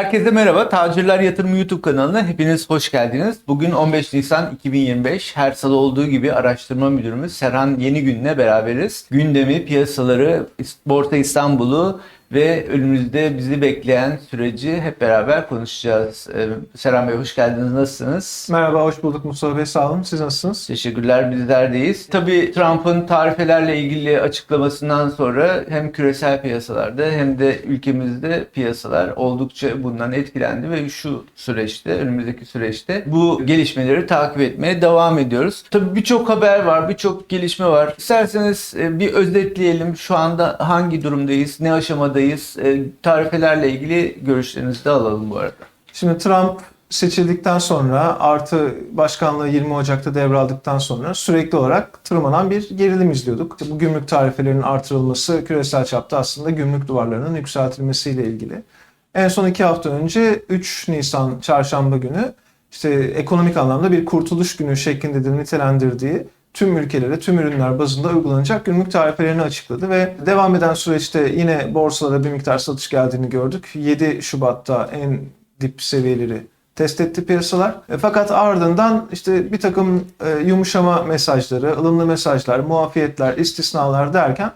Herkese merhaba. Tacirler Yatırım YouTube kanalına hepiniz hoş geldiniz. Bugün 15 Nisan 2025. Her salı olduğu gibi araştırma müdürümüz Serhan Yeni Gün'le beraberiz. Gündemi, piyasaları, Borsa İstanbul'u ve önümüzde bizi bekleyen süreci hep beraber konuşacağız. Ee, Serhan Bey hoş geldiniz. Nasılsınız? Merhaba, hoş bulduk Mustafa Bey. Sağ olun. Siz nasılsınız? Teşekkürler bizlerdeyiz. Tabii Trump'ın tarifelerle ilgili açıklamasından sonra hem küresel piyasalarda hem de ülkemizde piyasalar oldukça bundan etkilendi ve şu süreçte, önümüzdeki süreçte bu gelişmeleri takip etmeye devam ediyoruz. Tabii birçok haber var, birçok gelişme var. İsterseniz e, bir özetleyelim. Şu anda hangi durumdayız, ne aşamadayız? E, Tarifelerle ilgili görüşlerinizi de alalım bu arada. Şimdi Trump seçildikten sonra artı başkanlığı 20 Ocak'ta devraldıktan sonra sürekli olarak tırmanan bir gerilim izliyorduk. Bu gümrük tarifelerinin artırılması küresel çapta aslında gümrük duvarlarının yükseltilmesiyle ilgili. En son iki hafta önce 3 Nisan çarşamba günü işte ekonomik anlamda bir kurtuluş günü şeklinde de nitelendirdiği tüm ülkelere, tüm ürünler bazında uygulanacak gümrük tarifelerini açıkladı ve devam eden süreçte yine borsalara bir miktar satış geldiğini gördük. 7 Şubat'ta en dip seviyeleri test etti piyasalar. E, fakat ardından işte bir takım e, yumuşama mesajları, ılımlı mesajlar, muafiyetler, istisnalar derken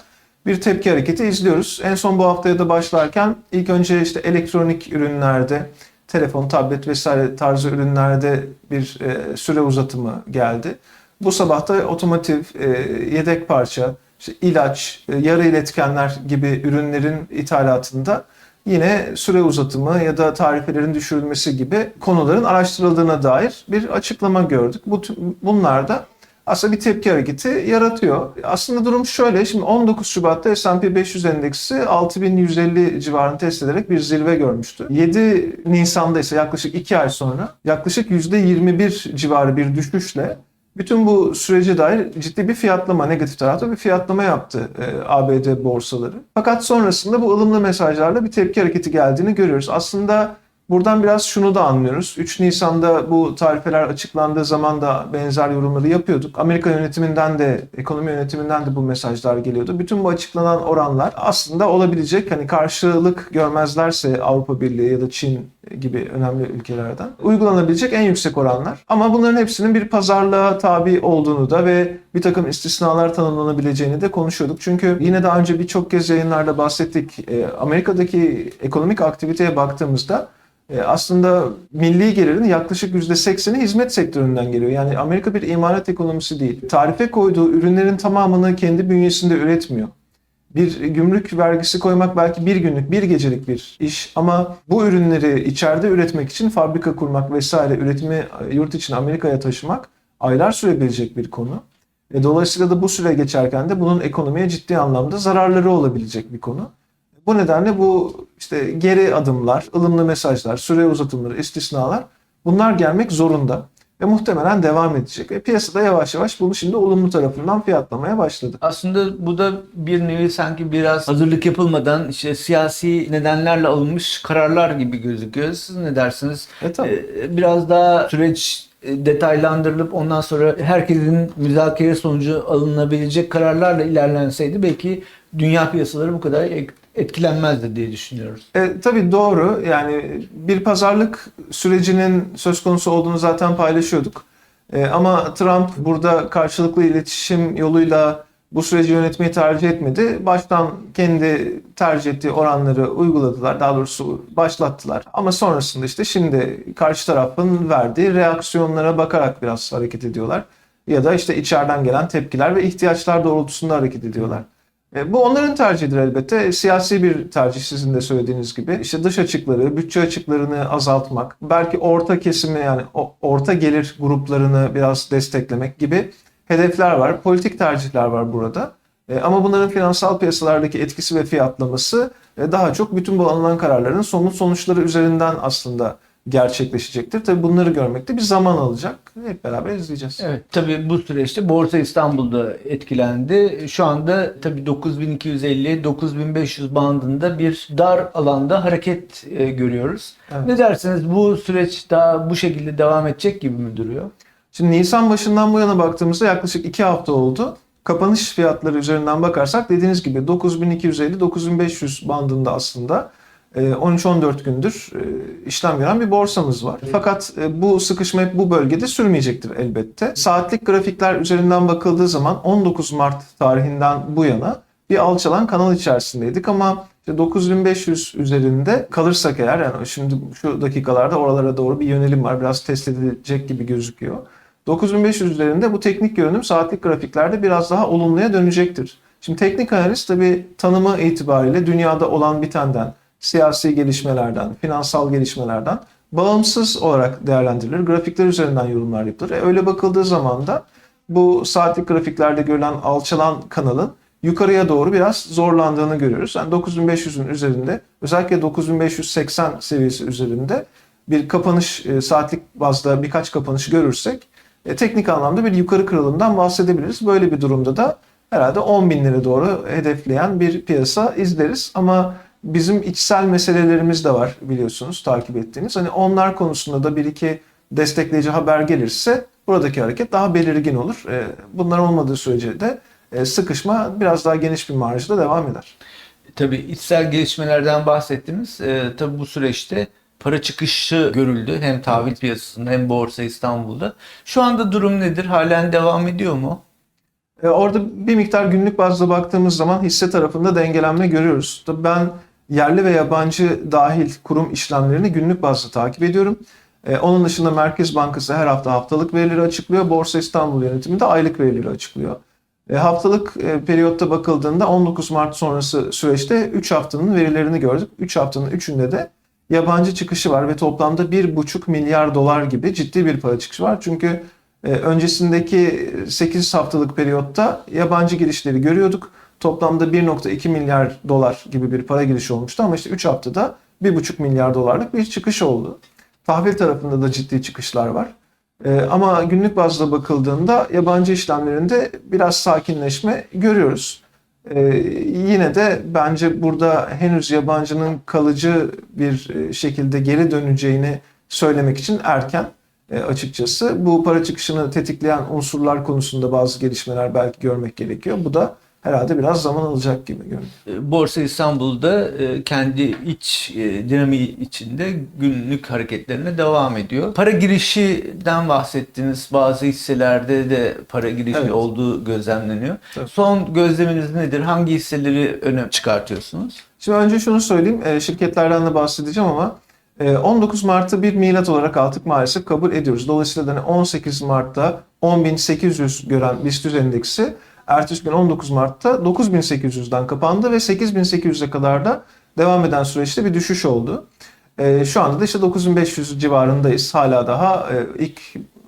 bir tepki hareketi izliyoruz. En son bu haftaya da başlarken ilk önce işte elektronik ürünlerde, telefon, tablet vesaire tarzı ürünlerde bir e, süre uzatımı geldi. Bu sabah da otomotiv, e, yedek parça, işte ilaç, e, yarı iletkenler gibi ürünlerin ithalatında yine süre uzatımı ya da tarifelerin düşürülmesi gibi konuların araştırıldığına dair bir açıklama gördük. Bu, bunlar da aslında bir tepki hareketi yaratıyor. Aslında durum şöyle. Şimdi 19 Şubat'ta S&P 500 endeksi 6150 civarını test ederek bir zirve görmüştü. 7 Nisan'da ise yaklaşık 2 ay sonra yaklaşık %21 civarı bir düşüşle bütün bu sürece dair ciddi bir fiyatlama, negatif tarafta bir fiyatlama yaptı e, ABD borsaları. Fakat sonrasında bu ılımlı mesajlarla bir tepki hareketi geldiğini görüyoruz. Aslında buradan biraz şunu da anlıyoruz. 3 Nisan'da bu tarifeler açıklandığı zaman da benzer yorumları yapıyorduk. Amerika yönetiminden de, ekonomi yönetiminden de bu mesajlar geliyordu. Bütün bu açıklanan oranlar aslında olabilecek hani karşılık görmezlerse Avrupa Birliği ya da Çin gibi önemli ülkelerden uygulanabilecek en yüksek oranlar. Ama bunların hepsinin bir pazarlığa tabi olduğunu da ve bir takım istisnalar tanımlanabileceğini de konuşuyorduk. Çünkü yine daha önce birçok kez yayınlarda bahsettik. E, Amerika'daki ekonomik aktiviteye baktığımızda aslında milli gelirin yaklaşık %80'i hizmet sektöründen geliyor. Yani Amerika bir imalat ekonomisi değil. Tarife koyduğu ürünlerin tamamını kendi bünyesinde üretmiyor. Bir gümrük vergisi koymak belki bir günlük, bir gecelik bir iş ama bu ürünleri içeride üretmek için fabrika kurmak vesaire üretimi e, yurt için Amerika'ya taşımak aylar sürebilecek bir konu. E, dolayısıyla da bu süre geçerken de bunun ekonomiye ciddi anlamda zararları olabilecek bir konu. Bu nedenle bu işte geri adımlar, ılımlı mesajlar, süre uzatımları, istisnalar bunlar gelmek zorunda ve muhtemelen devam edecek. Ve piyasada yavaş yavaş bunu şimdi olumlu tarafından fiyatlamaya başladı. Aslında bu da bir nevi sanki biraz hazırlık yapılmadan işte siyasi nedenlerle alınmış kararlar gibi gözüküyor. Siz ne dersiniz? E tabii. Ee, Biraz daha süreç e, detaylandırılıp ondan sonra herkesin müzakere sonucu alınabilecek kararlarla ilerlenseydi belki dünya piyasaları bu kadar etkilenmezdi diye düşünüyoruz. E, tabii doğru. Yani bir pazarlık sürecinin söz konusu olduğunu zaten paylaşıyorduk. E, ama Trump burada karşılıklı iletişim yoluyla bu süreci yönetmeyi tercih etmedi. Baştan kendi tercih ettiği oranları uyguladılar. Daha doğrusu başlattılar. Ama sonrasında işte şimdi karşı tarafın verdiği reaksiyonlara bakarak biraz hareket ediyorlar. Ya da işte içeriden gelen tepkiler ve ihtiyaçlar doğrultusunda hareket ediyorlar. E, bu onların tercihidir elbette. Siyasi bir tercih sizin de söylediğiniz gibi. İşte dış açıkları, bütçe açıklarını azaltmak, belki orta kesimi yani orta gelir gruplarını biraz desteklemek gibi hedefler var. Politik tercihler var burada. E, ama bunların finansal piyasalardaki etkisi ve fiyatlaması e, daha çok bütün bu alınan kararların somut sonuçları üzerinden aslında gerçekleşecektir. Tabii bunları görmek de bir zaman alacak. Hep beraber izleyeceğiz. Evet. Tabii bu süreçte Borsa İstanbul'da etkilendi. Şu anda tabii 9250-9500 bandında bir dar alanda hareket e, görüyoruz. Evet. Ne dersiniz bu süreç daha bu şekilde devam edecek gibi mi duruyor? Şimdi Nisan başından bu yana baktığımızda yaklaşık 2 hafta oldu. Kapanış fiyatları üzerinden bakarsak dediğiniz gibi 9250-9500 bandında aslında 13-14 gündür e, işlem gören bir borsamız var. Fakat e, bu sıkışma hep bu bölgede sürmeyecektir elbette. Saatlik grafikler üzerinden bakıldığı zaman 19 Mart tarihinden bu yana bir alçalan kanal içerisindeydik ama işte 9500 üzerinde kalırsak eğer yani şimdi şu dakikalarda oralara doğru bir yönelim var. Biraz test edilecek gibi gözüküyor. 9500 üzerinde bu teknik görünüm saatlik grafiklerde biraz daha olumluya dönecektir. Şimdi teknik analiz tabi tanımı itibariyle dünyada olan bitenden, siyasi gelişmelerden, finansal gelişmelerden bağımsız olarak değerlendirilir. Grafikler üzerinden yorumlar yapılır. E, öyle bakıldığı zaman da bu saatlik grafiklerde görülen alçalan kanalın yukarıya doğru biraz zorlandığını görüyoruz. Yani 9500'ün üzerinde özellikle 9580 seviyesi üzerinde bir kapanış e, saatlik bazda birkaç kapanış görürsek e, teknik anlamda bir yukarı kırılımdan bahsedebiliriz. Böyle bir durumda da herhalde 10 binlere doğru hedefleyen bir piyasa izleriz. Ama bizim içsel meselelerimiz de var biliyorsunuz takip ettiğiniz. Hani onlar konusunda da bir iki destekleyici haber gelirse buradaki hareket daha belirgin olur. E, Bunlar olmadığı sürece de e, sıkışma biraz daha geniş bir marjda devam eder. Tabii içsel gelişmelerden bahsettiniz. Ee, tabii bu süreçte para çıkışı görüldü. Hem tahvil piyasasında hem Borsa İstanbul'da. Şu anda durum nedir? Halen devam ediyor mu? E, Orada bir miktar günlük bazda baktığımız zaman hisse tarafında dengelenme görüyoruz. Tabii ben yerli ve yabancı dahil kurum işlemlerini günlük bazda takip ediyorum. E, Onun dışında Merkez Bankası her hafta haftalık verileri açıklıyor. Borsa İstanbul yönetimi de aylık verileri açıklıyor. E, Haftalık e, periyotta bakıldığında 19 Mart sonrası süreçte 3 haftanın verilerini gördük. 3 haftanın 3'ünde de yabancı çıkışı var ve toplamda 1,5 milyar dolar gibi ciddi bir para çıkışı var. Çünkü e, öncesindeki 8 haftalık periyotta yabancı girişleri görüyorduk. Toplamda 1.2 milyar dolar gibi bir para girişi olmuştu ama işte 3 haftada 1.5 milyar dolarlık bir çıkış oldu. Tahvil tarafında da ciddi çıkışlar var. Ee, ama günlük bazda bakıldığında yabancı işlemlerinde biraz sakinleşme görüyoruz. Ee, yine de bence burada henüz yabancının kalıcı bir e, şekilde geri döneceğini söylemek için erken e, açıkçası. Bu para çıkışını tetikleyen unsurlar konusunda bazı gelişmeler belki görmek gerekiyor. Bu da herhalde biraz zaman alacak gibi görünüyor. Ee, Borsa İstanbul'da e, kendi iç e, dinamiği içinde günlük hareketlerine devam ediyor. Para girişinden bahsettiniz. Bazı hisselerde de para girişi Evet. olduğu gözlemleniyor. Tabii. Son gözleminiz nedir? Hangi hisseleri öne çıkartıyorsunuz? Şimdi önce şunu söyleyeyim. e, Şirketlerden de bahsedeceğim ama e, 19 Mart'ı bir milat olarak artık maalesef kabul ediyoruz. Dolayısıyla da hani 18 Mart'ta 10.800 gören BIST endeksi ertesi gün 19 Mart'ta 9.800'den kapandı ve 8.800'e kadar da devam eden süreçte bir düşüş oldu. E, Şu anda da işte 9.500 civarındayız. Hala daha e, ilk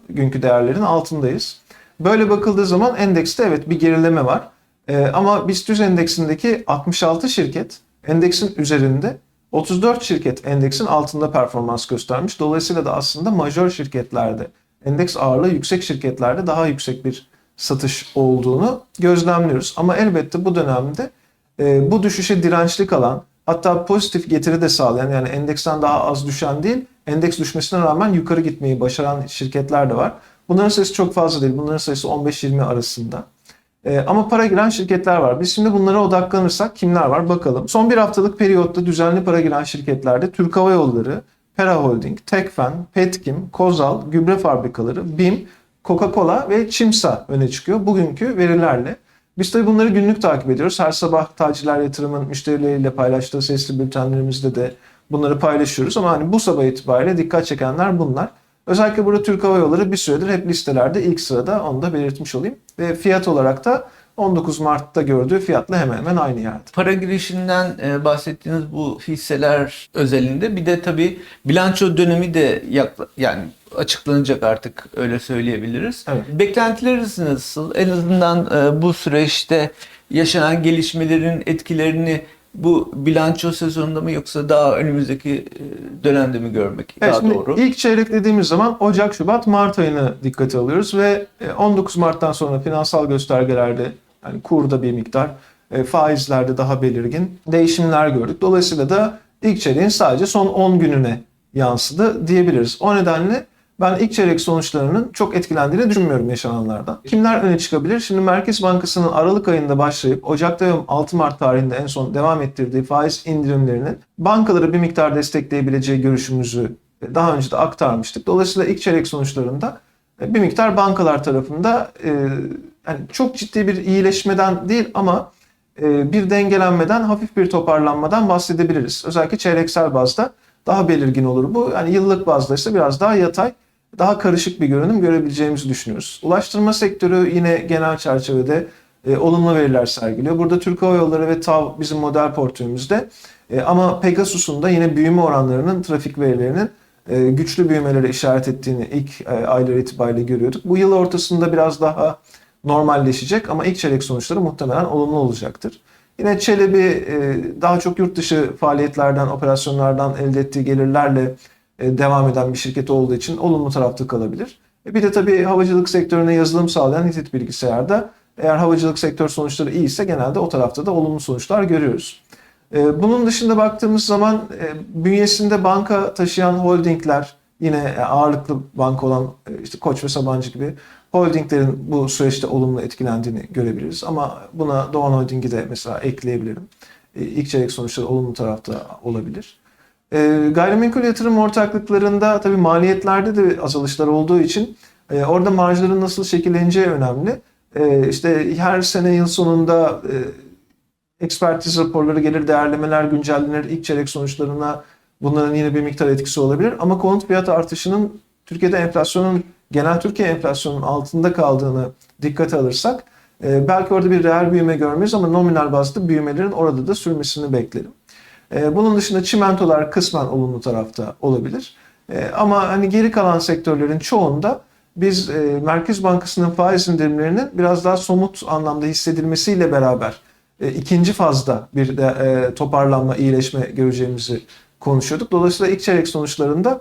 günkü değerlerin altındayız. Böyle bakıldığı zaman endekste evet bir gerileme var. Ee, ama BIST 100 endeksindeki 66 şirket endeksin üzerinde 34 şirket endeksin altında performans göstermiş. Dolayısıyla da aslında majör şirketlerde, endeks ağırlığı yüksek şirketlerde daha yüksek bir satış olduğunu gözlemliyoruz. Ama elbette bu dönemde e, bu düşüşe dirençli kalan hatta pozitif getiri de sağlayan yani endeksten daha az düşen değil endeks düşmesine rağmen yukarı gitmeyi başaran şirketler de var. Bunların sayısı çok fazla değil. Bunların sayısı 15-20 arasında. Ee, ama para giren şirketler var. Biz şimdi bunlara odaklanırsak kimler var bakalım. Son bir haftalık periyotta düzenli para giren şirketlerde Türk Hava Yolları, Pera Holding, Tekfen, Petkim, Kozal, Gübre Fabrikaları, BİM, Coca-Cola ve Çimsa öne çıkıyor bugünkü verilerle. Biz tabii bunları günlük takip ediyoruz. Her sabah Taciler Yatırım'ın müşterileriyle paylaştığı sesli bültenlerimizde de bunları paylaşıyoruz. Ama hani bu sabah itibariyle dikkat çekenler bunlar. Özellikle burada Türk Hava Yolları bir süredir hep listelerde ilk sırada onu da belirtmiş olayım. Ve fiyat olarak da 19 Mart'ta gördüğü fiyatla hemen hemen aynı yerde. Para girişinden e, bahsettiğiniz bu hisseler özelinde bir de tabii bilanço dönemi de yani açıklanacak artık öyle söyleyebiliriz. Evet. Beklentileriniz nasıl? En azından e, bu süreçte yaşanan gelişmelerin etkilerini bu bilanço sezonunda mı yoksa daha önümüzdeki e, dönemde mi görmek Evet, daha doğru? ilk çeyrek dediğimiz zaman Ocak, Şubat, Mart ayını dikkate alıyoruz ve e, 19 Mart'tan sonra finansal göstergelerde yani kurda bir miktar, e, faizlerde daha belirgin değişimler gördük. Dolayısıyla da ilk çeyreğin sadece son 10 gününe yansıdı diyebiliriz. O nedenle ben ilk çeyrek sonuçlarının çok etkilendiğini düşünmüyorum yaşananlardan. Kimler öne çıkabilir? Şimdi Merkez Bankası'nın Aralık ayında başlayıp Ocak'ta ve 6 Mart tarihinde en son devam ettirdiği faiz indirimlerinin bankaları bir miktar destekleyebileceği görüşümüzü daha önce de aktarmıştık. Dolayısıyla ilk çeyrek sonuçlarında e, bir miktar bankalar tarafında e, yani çok ciddi bir iyileşmeden değil ama e, bir dengelenmeden, hafif bir toparlanmadan bahsedebiliriz. Özellikle çeyreksel bazda daha belirgin olur bu. Yani yıllık bazda ise biraz daha yatay, daha karışık bir görünüm görebileceğimizi düşünüyoruz. Ulaştırma sektörü yine genel çerçevede e, olumlu veriler sergiliyor. Burada Türk Hava Yolları ve TAV bizim model portföyümüzde. E, ama Pegasus'un da yine büyüme oranlarının, trafik verilerinin e, güçlü büyümelere işaret ettiğini ilk e, aylar itibariyle görüyorduk. Bu yıl ortasında biraz daha normalleşecek ama ilk çeyrek sonuçları muhtemelen olumlu olacaktır. Yine Çelebi e, daha çok yurt dışı faaliyetlerden, operasyonlardan elde ettiği gelirlerle devam eden bir şirket olduğu için olumlu tarafta kalabilir. E, Bir de tabii havacılık sektörüne yazılım sağlayan Hitit Bilgisayar'da eğer havacılık sektör sonuçları iyi ise genelde o tarafta da olumlu sonuçlar görüyoruz. E, Bunun dışında baktığımız zaman e, bünyesinde banka taşıyan holdingler yine ağırlıklı banka olan e, işte Koç ve Sabancı gibi holdinglerin bu süreçte olumlu etkilendiğini görebiliriz. Ama buna Doğan Holding'i de mesela ekleyebilirim. E, İlk çeyrek sonuçları olumlu tarafta olabilir. E, gayrimenkul yatırım ortaklıklarında tabii maliyetlerde de azalışlar olduğu için e, orada marjların nasıl şekilleneceği önemli. E, işte her sene yıl sonunda e, ekspertiz raporları gelir, değerlemeler güncellenir, ilk çeyrek sonuçlarına bunların yine bir miktar etkisi olabilir. Ama konut fiyat artışının Türkiye'de enflasyonun, genel Türkiye enflasyonunun altında kaldığını dikkate alırsak e, belki orada bir reel büyüme görmeyiz ama nominal bazda büyümelerin orada da sürmesini beklerim. E, bunun dışında çimentolar kısmen olumlu tarafta olabilir. E, ama hani geri kalan sektörlerin çoğunda biz e, Merkez Bankası'nın faiz indirimlerinin biraz daha somut anlamda hissedilmesiyle beraber e, ikinci fazda bir de, e, toparlanma, iyileşme göreceğimizi konuşuyorduk. Dolayısıyla ilk çeyrek sonuçlarında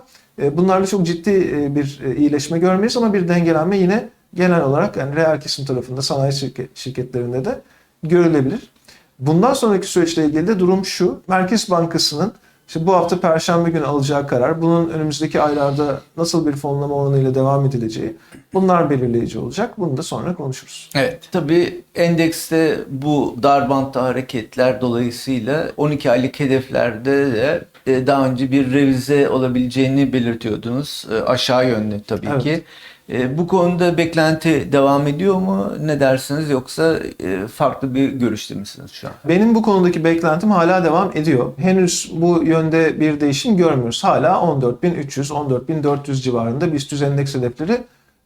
bunlarla çok ciddi bir iyileşme görmeyiz ama bir dengelenme yine genel olarak yani reel kesim tarafında sanayi şirket, şirketlerinde de görülebilir. Bundan sonraki süreçle ilgili de durum şu. Merkez Bankası'nın işte bu hafta Perşembe günü alacağı karar, bunun önümüzdeki aylarda nasıl bir fonlama oranıyla devam edileceği bunlar belirleyici olacak. Bunu da sonra konuşuruz. Evet. Tabii endekste bu dar bantta hareketler dolayısıyla 12 aylık hedeflerde de e, daha önce bir revize olabileceğini belirtiyordunuz. E, Aşağı yönlü tabii Evet. ki. E, Bu konuda beklenti devam ediyor mu? Ne dersiniz yoksa e, farklı bir görüşte misiniz şu an? Benim bu konudaki beklentim hala devam ediyor. Henüz bu yönde bir değişim görmüyoruz. Hala 14.300, 14.400 civarında BIST 100 endeks hedefleri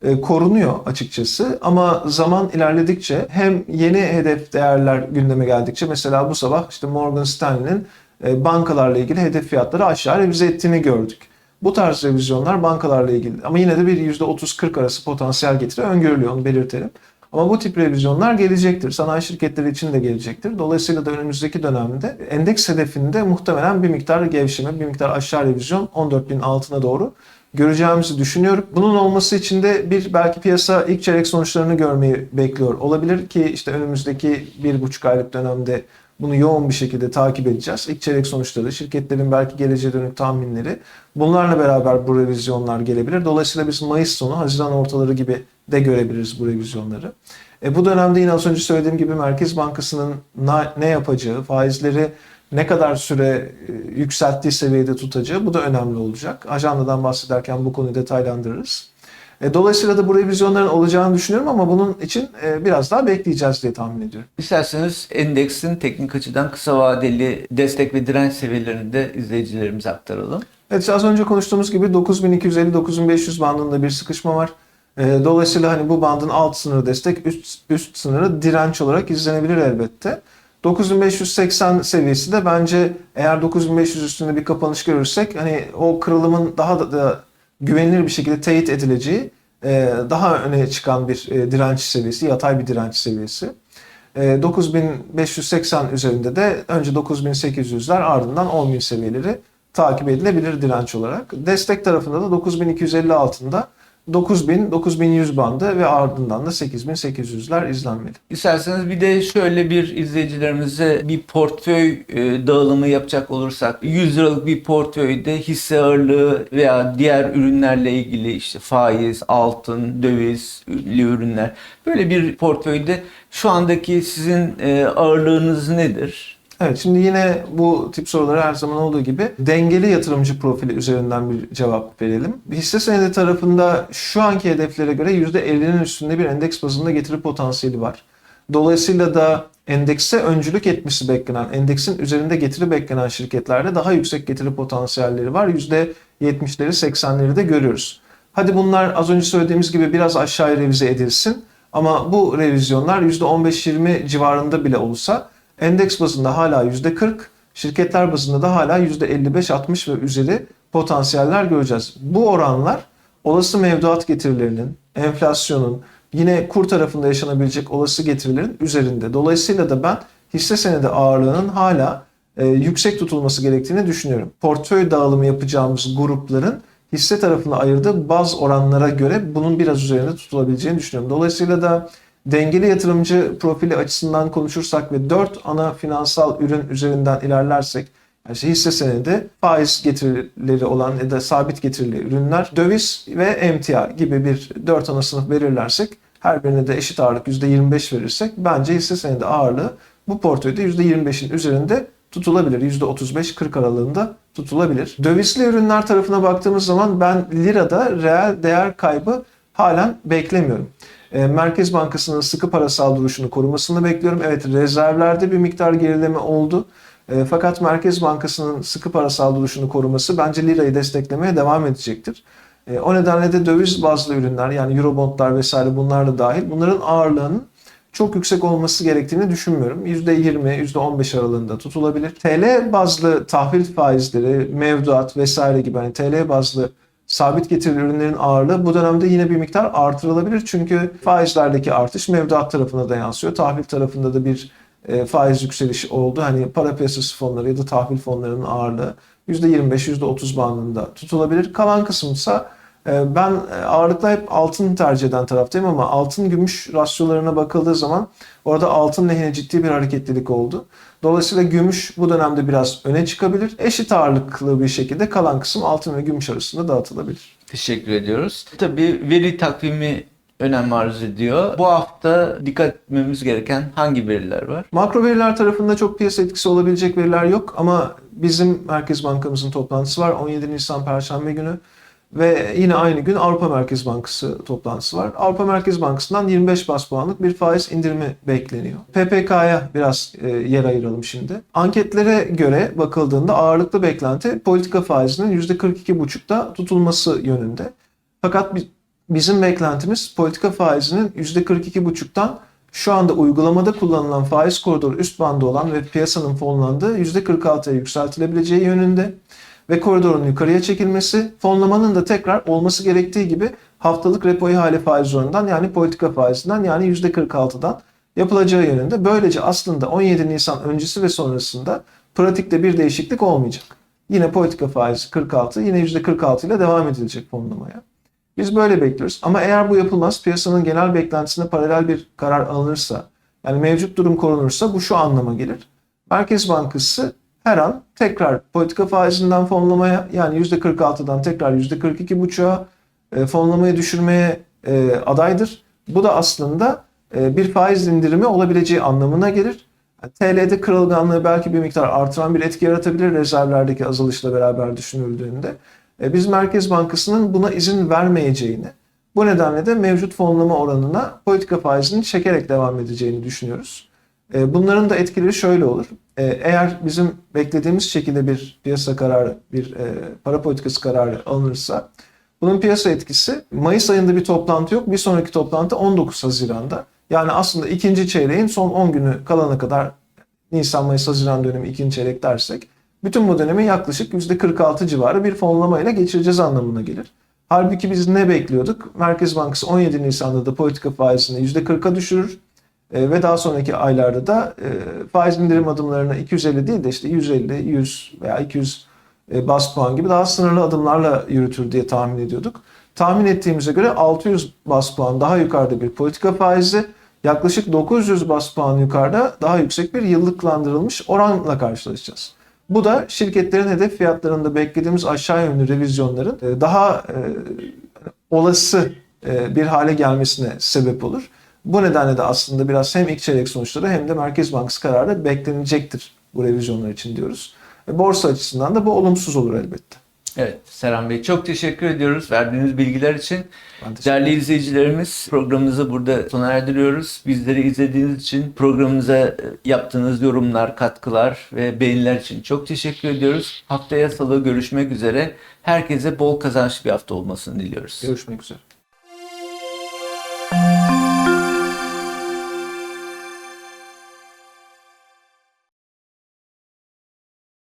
e, korunuyor açıkçası. Ama zaman ilerledikçe hem yeni hedef değerler gündeme geldikçe mesela bu sabah işte Morgan Stanley'nin e, bankalarla ilgili hedef fiyatları aşağı revize ettiğini gördük. Bu tarz revizyonlar bankalarla ilgili ama yine de bir %30-40 arası potansiyel getiri öngörülüyor onu belirtelim. Ama bu tip revizyonlar gelecektir. Sanayi şirketleri için de gelecektir. Dolayısıyla da önümüzdeki dönemde endeks hedefinde muhtemelen bir miktar gevşeme, bir miktar aşağı revizyon 14.000 altına doğru göreceğimizi düşünüyorum. Bunun olması için de bir belki piyasa ilk çeyrek sonuçlarını görmeyi bekliyor olabilir ki işte önümüzdeki bir buçuk aylık dönemde bunu yoğun bir şekilde takip edeceğiz. İlk çeyrek sonuçları, şirketlerin belki geleceğe dönük tahminleri bunlarla beraber bu revizyonlar gelebilir. Dolayısıyla biz Mayıs sonu, Haziran ortaları gibi de görebiliriz bu revizyonları. E, bu dönemde yine az önce söylediğim gibi Merkez Bankası'nın ne yapacağı, faizleri ne kadar süre e, yükselttiği seviyede tutacağı bu da önemli olacak. Ajandadan bahsederken bu konuyu detaylandırırız. E, dolayısıyla da bu revizyonların olacağını düşünüyorum ama bunun için e, biraz daha bekleyeceğiz diye tahmin ediyorum. İsterseniz endeksin teknik açıdan kısa vadeli destek ve direnç seviyelerini de izleyicilerimize aktaralım. Evet az önce konuştuğumuz gibi 9250-9500 bandında bir sıkışma var. E, Dolayısıyla hani bu bandın alt sınırı destek, üst, üst sınırı direnç olarak izlenebilir elbette. 9580 seviyesi de bence eğer 9500 üstünde bir kapanış görürsek hani o kırılımın daha da, da güvenilir bir şekilde teyit edileceği e, daha öne çıkan bir e, direnç seviyesi, yatay bir direnç seviyesi. E, 9580 üzerinde de önce 9800'ler ardından 10.000 seviyeleri takip edilebilir direnç olarak. Destek tarafında da 9250 altında 9000-9100 bandı ve ardından da 8800'ler izlenmeli. İsterseniz bir de şöyle bir izleyicilerimize bir portföy e, dağılımı yapacak olursak 100 liralık bir portföyde hisse ağırlığı veya diğer ürünlerle ilgili işte faiz, altın, dövizli ürünler böyle bir portföyde şu andaki sizin e, ağırlığınız nedir? Evet şimdi yine bu tip sorulara her zaman olduğu gibi dengeli yatırımcı profili üzerinden bir cevap verelim. Hisse senedi tarafında şu anki hedeflere göre %50'nin üstünde bir endeks bazında getiri potansiyeli var. Dolayısıyla da endekse öncülük etmesi beklenen, endeksin üzerinde getiri beklenen şirketlerde daha yüksek getiri potansiyelleri var. %70'leri 80'leri de görüyoruz. Hadi bunlar az önce söylediğimiz gibi biraz aşağıya revize edilsin. Ama bu revizyonlar %15-20 civarında bile olsa endeks bazında hala %40, şirketler bazında da hala %55-60 ve üzeri potansiyeller göreceğiz. Bu oranlar olası mevduat getirilerinin, enflasyonun, yine kur tarafında yaşanabilecek olası getirilerin üzerinde. Dolayısıyla da ben hisse senedi ağırlığının hala e, yüksek tutulması gerektiğini düşünüyorum. Portföy dağılımı yapacağımız grupların hisse tarafına ayırdığı baz oranlara göre bunun biraz üzerinde tutulabileceğini düşünüyorum. Dolayısıyla da dengeli yatırımcı profili açısından konuşursak ve 4 ana finansal ürün üzerinden ilerlersek yani işte hisse senedi, faiz getirileri olan ya da sabit getirili ürünler, döviz ve emtia gibi bir 4 ana sınıf belirlersek her birine de eşit ağırlık %25 verirsek bence hisse senedi ağırlığı bu portföyde %25'in üzerinde tutulabilir. %35-40 aralığında tutulabilir. Dövizli ürünler tarafına baktığımız zaman ben lirada reel değer kaybı halen beklemiyorum. E, Merkez Bankası'nın sıkı parasal duruşunu korumasını bekliyorum. Evet rezervlerde bir miktar gerileme oldu. E, fakat Merkez Bankası'nın sıkı parasal duruşunu koruması bence lirayı desteklemeye devam edecektir. E, o nedenle de döviz bazlı ürünler yani Eurobondlar vesaire bunlar da dahil bunların ağırlığının çok yüksek olması gerektiğini düşünmüyorum. %20, %15 aralığında tutulabilir. TL bazlı tahvil faizleri, mevduat vesaire gibi hani TL bazlı sabit getirili ürünlerin ağırlığı bu dönemde yine bir miktar artırılabilir. Çünkü faizlerdeki artış mevduat tarafına da yansıyor. Tahvil tarafında da bir e, faiz yükselişi oldu. Hani para piyasası fonları ya da tahvil fonlarının ağırlığı %25-%30 bandında tutulabilir. Kalan kısım e, ben ağırlıkla hep altın tercih eden taraftayım ama altın gümüş rasyolarına bakıldığı zaman orada altın lehine ciddi bir hareketlilik oldu. Dolayısıyla gümüş bu dönemde biraz öne çıkabilir. Eşit ağırlıklı bir şekilde kalan kısım altın ve gümüş arasında dağıtılabilir. Teşekkür ediyoruz. Tabii veri takvimi önem arz ediyor. Bu hafta dikkat etmemiz gereken hangi veriler var? Makro veriler tarafında çok piyasa etkisi olabilecek veriler yok ama bizim Merkez Bankamızın toplantısı var 17 Nisan Perşembe günü. Ve yine aynı gün Avrupa Merkez Bankası toplantısı var. Avrupa Merkez Bankası'ndan 25 bas puanlık bir faiz indirimi bekleniyor. PPK'ya biraz e, yer ayıralım şimdi. Anketlere göre bakıldığında ağırlıklı beklenti politika faizinin %42,5'da tutulması yönünde. Fakat bizim beklentimiz politika faizinin %42,5'tan şu anda uygulamada kullanılan faiz koridoru üst bandı olan ve piyasanın fonlandığı %46'ya yükseltilebileceği yönünde ve koridorun yukarıya çekilmesi, fonlamanın da tekrar olması gerektiği gibi haftalık repo ihale faiz oranından yani politika faizinden yani %46'dan yapılacağı yönünde. Böylece aslında 17 Nisan öncesi ve sonrasında pratikte bir değişiklik olmayacak. Yine politika faizi 46, yine %46 ile devam edilecek fonlamaya. Biz böyle bekliyoruz. Ama eğer bu yapılmaz, piyasanın genel beklentisine paralel bir karar alınırsa, yani mevcut durum korunursa bu şu anlama gelir. Merkez Bankası her an tekrar politika faizinden fonlamaya yani %46'dan tekrar %42,5'a e, fonlamayı düşürmeye e, adaydır. Bu da aslında e, bir faiz indirimi olabileceği anlamına gelir. TL'de kırılganlığı belki bir miktar artıran bir etki yaratabilir rezervlerdeki azalışla beraber düşünüldüğünde. Biz Merkez Bankası'nın buna izin vermeyeceğini, bu nedenle de mevcut fonlama oranına politika faizinin çekerek devam edeceğini düşünüyoruz. Bunların da etkileri şöyle olur. Eğer bizim beklediğimiz şekilde bir piyasa kararı, bir para politikası kararı alınırsa bunun piyasa etkisi Mayıs ayında bir toplantı yok. Bir sonraki toplantı 19 Haziran'da. Yani aslında ikinci çeyreğin son 10 günü kalana kadar Nisan, Mayıs, Haziran dönemi ikinci çeyrek dersek bütün bu dönemi yaklaşık %46 civarı bir fonlamayla geçireceğiz anlamına gelir. Halbuki biz ne bekliyorduk? Merkez Bankası 17 Nisan'da da politika faizini %40'a düşürür. E, ve daha sonraki aylarda da e, faiz indirim adımlarına 250 değil de işte 150, 100 veya 200 e, bas puan gibi daha sınırlı adımlarla yürütür diye tahmin ediyorduk. tahmin ettiğimize göre 600 bas puan daha yukarıda bir politika faizi, yaklaşık 900 bas puan yukarıda daha yüksek bir yıllıklandırılmış oranla karşılaşacağız. Bu da şirketlerin hedef fiyatlarında beklediğimiz aşağı yönlü revizyonların e, daha e, olası e, bir hale gelmesine sebep olur. Bu nedenle de aslında biraz hem ilk çeyrek sonuçları hem de Merkez Bankası kararı beklenecektir bu revizyonlar için diyoruz. E, Borsa açısından da bu olumsuz olur elbette. Evet Serhan Bey çok teşekkür ediyoruz verdiğiniz bilgiler için. Değerli izleyicilerimiz programımızı burada sona erdiriyoruz. Bizleri izlediğiniz için programımıza e, yaptığınız yorumlar, katkılar ve beğeniler için çok teşekkür ediyoruz. Haftaya salı görüşmek üzere. Herkese bol kazançlı bir hafta olmasını diliyoruz. Görüşmek üzere.